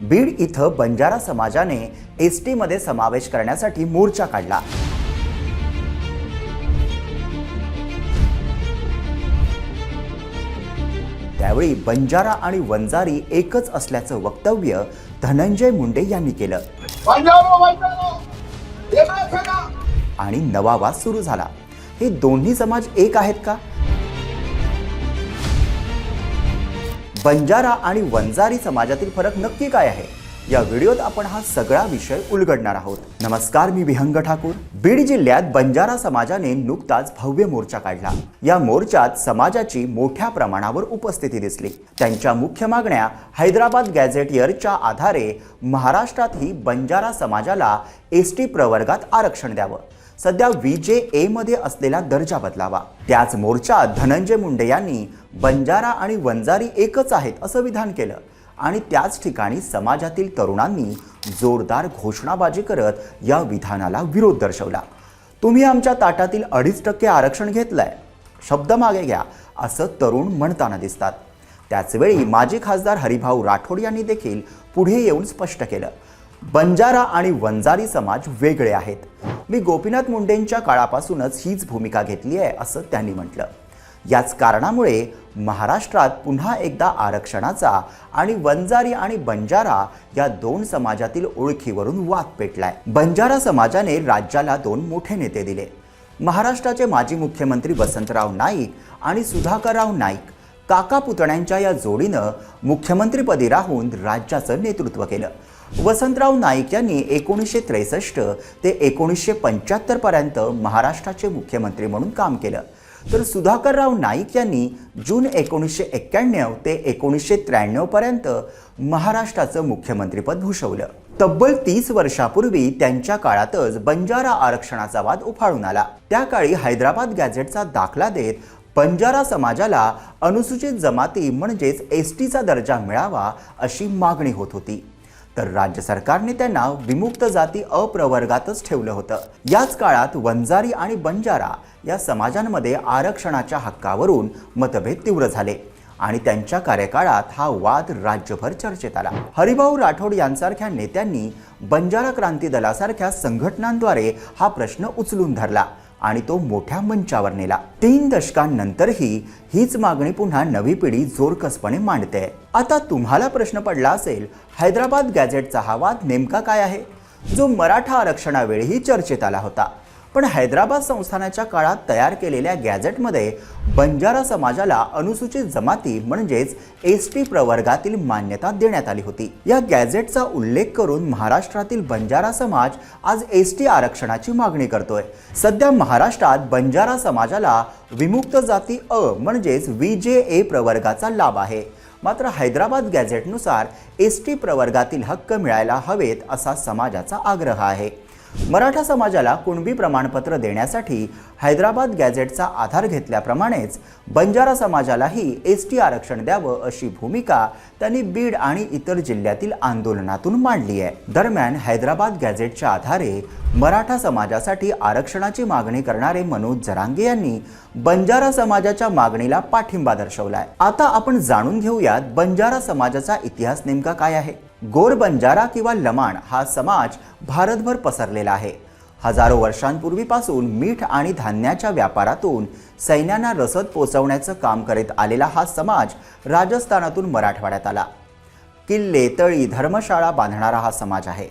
बीड इथं बंजारा समाजाने एस टीमध्ये समावेश करण्यासाठी मोर्चा काढला. त्यावेळी बंजारा आणि वंजारी एकच असल्याचं वक्तव्य धनंजय मुंडे यांनी केलं. आणि नवा वाद सुरू झाला. हे दोन्ही समाज एक आहेत का? बंजारा आणि वंजारी समाजातील फरक नक्की काय आहे? या व्हिडिओत आपण हा सगळा विषय उलगडणार आहोत. नमस्कार मी विहंग ठाकूर. बीड जिल्ह्यात बंजारा समाजाने नुकताच भव्य मोर्चा काढला. या मोर्चात समाजाची मोठ्या प्रमाणावर उपस्थिती दिसली. त्यांच्या मुख्य मागण्या हैदराबाद गॅझेटियरच्या आधारे महाराष्ट्रातही बंजारा समाजाला एस टी प्रवर्गात आरक्षण द्यावं. सध्या व्ही जे ए मध्ये असलेला दर्जा बदलावा. त्याच मोर्चात धनंजय मुंडे यांनी बंजारा आणि वंजारी एकच आहेत असं विधान केलं. आणि त्याच ठिकाणी समाजातील तरुणांनी जोरदार घोषणाबाजी करत या विधानाला विरोध दर्शवला. तुम्ही आमच्या ताटातील अडीच टक्के आरक्षण घेतलंय. शब्द मागे घ्या असं तरुण म्हणताना दिसतात. त्याचवेळी माजी खासदार हरिभाऊ राठोड यांनी देखील पुढे येऊन स्पष्ट केलं. बंजारा आणि वंजारी समाज वेगळे आहेत. मी गोपीनाथ मुंडेंच्या काळापासूनच हीच भूमिका घेतली आहे असं त्यांनी म्हटलं. याच कारणामुळे महाराष्ट्रात पुन्हा एकदा आरक्षणाचा आणि वंजारी आणि बंजारा या दोन समाजातील ओळखीवरून वाद पेटलाय. बंजारा समाजाने राज्याला दोन मोठे नेते दिले. महाराष्ट्राचे माजी मुख्यमंत्री वसंतराव नाईक आणि सुधाकरराव नाईक काका पुतण्यांच्या या जोडीनं मुख्यमंत्रीपदी राहून राज्याचं नेतृत्व केलं. वसंतराव नाईक यांनी एकोणीसशे त्रेसष्ट ते एकोणीसशे पंच्याहत्तर पर्यंत महाराष्ट्राचे मुख्यमंत्री म्हणून काम केलं. तर सुधाकरराव नाईक यांनी जून एकोणीसशे एक्क्याण्णव ते एकोणीसशे त्र्याण्णवपर्यंत महाराष्ट्राचं मुख्यमंत्रीपद भूषवलं. तब्बल तीस वर्षापूर्वी त्यांच्या काळातच बंजारा आरक्षणाचा वाद उफाळून आला. त्या काळी हैदराबाद गॅझेटचा दाखला देत बंजारा समाजाला अनुसूचित जमाती म्हणजेच एस टीचा दर्जा मिळावा अशी मागणी होत होती. तर राज्य सरकारने त्यांना विमुक्त जाती अप्रवर्गातच ठेवलं होतं. याच काळात वंजारी आणि बंजारा या समाजांमध्ये आरक्षणाच्या हक्कावरून मतभेद तीव्र झाले आणि त्यांच्या कार्यकाळात हा वाद राज्यभर चर्चेत आला. हरिभाऊ राठोड यांसारख्या नेत्यांनी बंजारा क्रांती दलासारख्या संघटनांद्वारे हा प्रश्न उचलून धरला. आणि तो मोठ्या मंचावर नेला. तीन दशकांनंतरही हीच मागणी पुन्हा नवी पिढी जोरकसपणे मांडते. आता तुम्हाला प्रश्न पडला असेल हैदराबाद गॅझेटचा हा वाद नेमका काय आहे? जो मराठा आरक्षणावेळीही चर्चेत आला होता. पण हैदराबाद संस्थानाच्या काळात तयार केलेल्या गॅझेटमध्ये बंजारा समाजाला अनुसूचित जमाती म्हणजेच एस टी प्रवर्गातील मान्यता देण्यात आली होती. या गॅझेटचा उल्लेख करून महाराष्ट्रातील बंजारा समाज आज एस टी आरक्षणाची मागणी करतोय. सध्या महाराष्ट्रात बंजारा समाजाला विमुक्त जाती अ म्हणजेच व्ही जे ए प्रवर्गाचा लाभ आहे. मात्र हैदराबाद गॅझेटनुसार एस टी प्रवर्गातील हक्क मिळायला हवेत असा समाजाचा आग्रह आहे. मराठा समाजाला कुणबी प्रमाणपत्र देण्यासाठी हैदराबाद गॅझेटचा आधार घेतल्याप्रमाणेच बंजारा समाजालाही एस टी आरक्षण द्यावं अशी भूमिका त्यांनी बीड आणि इतर जिल्ह्यातील आंदोलनातून मांडली आहे. दरम्यान हैदराबाद गॅझेटच्या आधारे मराठा समाजासाठी आरक्षणाची मागणी करणारे मनोज जरांगे यांनी बंजारा समाजाच्या मागणीला पाठिंबा दर्शवलाय. आता आपण जाणून घेऊयात बंजारा समाजाचा इतिहास नेमका काय आहे. गोर बंजारा किंवा लमाण हा समाज भारतभर पसरलेला आहे. हजारो वर्षांपूर्वीपासून मीठ आणि धान्याच्या व्यापारातून सैन्यांना रसद पोचवण्याचं काम करीत आलेला हा समाज राजस्थानातून मराठवाड्यात आला. किल्ले तळी धर्मशाळा बांधणारा हा समाज आहे.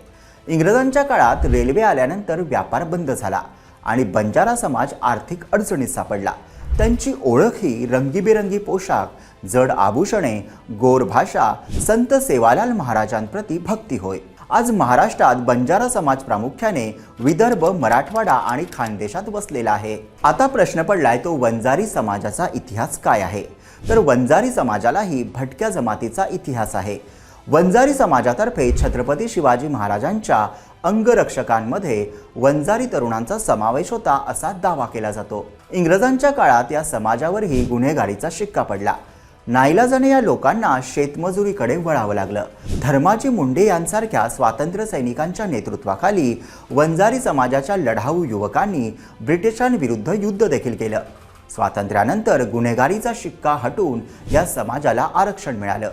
इंग्रजांच्या काळात रेल्वे आल्यानंतर व्यापार बंद झाला आणि बंजारा समाज आर्थिक अडचणीत सापडला. त्यांची ओळख ही रंगीबेरंगी पोशाख जड आभूषणे गोर भाषा संत सेवालाल महाराजांप्रती भक्ती होय. आज महाराष्ट्रात बंजारा समाज प्रामुख्याने विदर्भ मराठवाडा आणि खानदेशात वसलेला आहे. आता प्रश्न पडलाय तो वंजारी समाजाचा इतिहास काय आहे? तर वंजारी समाजालाही भटक्या जमातीचा इतिहास आहे. वंजारी समाजातर्फे छत्रपती शिवाजी महाराजांच्या अंगरक्षकांमध्ये वंजारी तरुणांचा समावेश होता असा दावा केला जातो. इंग्रजांच्या काळात या समाजावरही गुन्हेगारीचा शिक्का पडला. नाईलाजाने या लोकांना शेतमजुरीकडे वळावं लागलं. धर्माजी मुंडे यांसारख्या स्वातंत्र्य सैनिकांच्या नेतृत्वाखाली वंजारी समाजाच्या लढाऊ युवकांनी ब्रिटिशांविरुद्ध युद्ध देखील केलं. स्वातंत्र्यानंतर गुन्हेगारीचा शिक्का हटून या समाजाला आरक्षण मिळालं.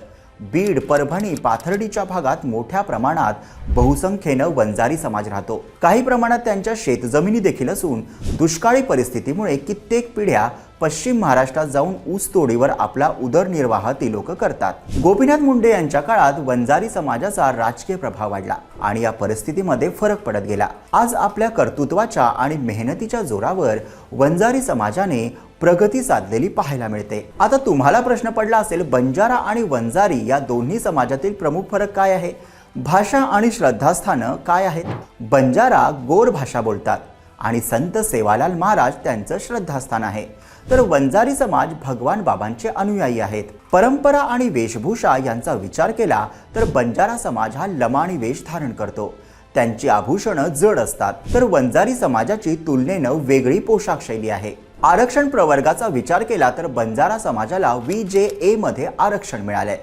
बीड परभणी पाथर्डीच्या भागात मोठ्या प्रमाणात बहुसंख्येनं वंजारी समाज राहतो. काही प्रमाणात त्यांच्या शेतजमिनी देखील असून दुष्काळी परिस्थितीमुळे कित्येक पिढ्या पश्चिम महाराष्ट्रात जाऊन ऊसतोडीवर आपला उदरनिर्वाह ती लोक करतात. गोपीनाथ मुंडे यांच्या काळात वंजारी समाजाचा राजकीय प्रभाव वाढला आणि या परिस्थितीमध्ये फरक पडत गेला. आज आपल्या कर्तृत्वाच्या आणि मेहनतीच्या जोरावर वंजारी समाजाने प्रगती साधलेली पाहायला मिळते. आता तुम्हाला प्रश्न पडला असेल बंजारा आणि वंजारी या दोन्ही समाजातील प्रमुख फरक काय आहे? भाषा आणि श्रद्धास्थानं काय आहेत? बंजारा गोर भाषा बोलतात आणि संत सेवालाल महाराज त्यांचं श्रद्धास्थान आहे. तर वंजारी समाज भगवान बाबांचे अनुयायी आहेत. परंपरा आणि वेशभूषा यांचा विचार केला तर बंजारा समाज हा लमाणी वेश धारण करतो. त्यांची आभूषणं जड असतात. तर वंजारी समाजाची तुलनेनं वेगळी पोशाख शैली आहे. आरक्षण प्रवर्गाचा विचार केला तर बंजारा समाजाला व्ही जे एमध्ये आरक्षण मिळालंय.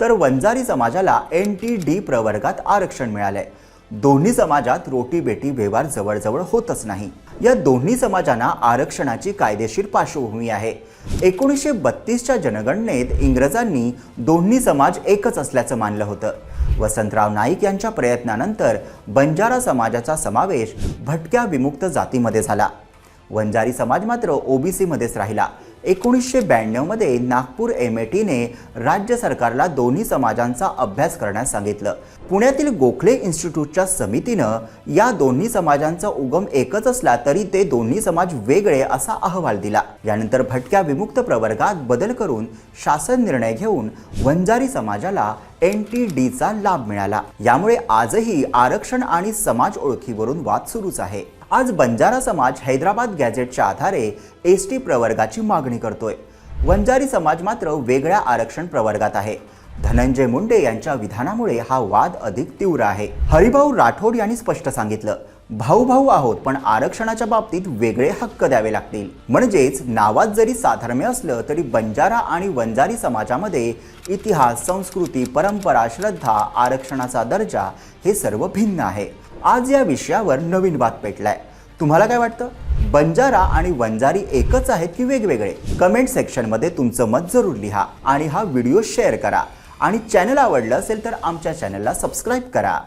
तर वंजारी समाजाला एन टी डी प्रवर्गात आरक्षण मिळालंय. दोन्ही समाजात रोटी बेटी व्यवहार जवळजवळ होतच नाही. या दोन्ही समाजांना आरक्षणाची कायदेशीर पार्श्वभूमी आहे. एकोणीसशे बत्तीसच्या जनगणनेत इंग्रजांनी दोन्ही समाज एकच असल्याचं मानलं होतं. वसंतराव नाईक यांच्या प्रयत्नानंतर बंजारा समाजाचा समावेश भटक्या विमुक्त जातीमध्ये झाला. वंजारी समाज मात्र ओबीसीमध्येच राहिला. एकोणीसशे ब्याण्णवमध्ये नागपूर एम ए टीने राज्य सरकारला दोन्ही समाजांचा अभ्यास करण्यास सांगितलं. पुण्यातील गोखले इन्स्टिट्यूटच्या समितीनं या दोन्ही समाजांचा उगम एकच असला तरी ते दोन्ही समाज वेगळे असा अहवाल दिला. यानंतर भटक्या विमुक्त प्रवर्गात बदल करून शासन निर्णय घेऊन वंजारी समाजाला एन टी डीचा लाभ मिळाला. यामुळे आजही आरक्षण आणि समाज ओळखीवरून वाद सुरूच आहे. आज बंजारा समाज हैदराबाद गॅझेटच्या आधारे एस टी प्रवर्गाची मागणी करतोय. वंजारी समाज मात्र वेगळ्या आरक्षण प्रवर्गात आहे. धनंजय मुंडे यांच्या विधानामुळे हा वाद अधिक तीव्र आहे. हरिभाऊ राठोड यांनी स्पष्ट सांगितलं भाऊ भाऊ आहोत पण आरक्षणाच्या बाबतीत वेगळे हक्क द्यावे लागतील. म्हणजेच नावात जरी साधर्म्य असलं तरी बंजारा आणि वंजारी समाजामध्ये इतिहास संस्कृती परंपरा श्रद्धा आरक्षणाचा दर्जा हे सर्व भिन्न आहे. आज या विषयावर नवीन बात पेटलाय. तुम्हाला काय वाटतं? बंजारा आणि वंजारी एकच आहेत की वेगवेगळे? कमेंट सेक्शनमध्ये तुमचं मत जरूर लिहा आणि हा व्हिडिओ शेअर करा. आणि चॅनल आवडलं असेल तर आमच्या चॅनलला सबस्क्राईब करा.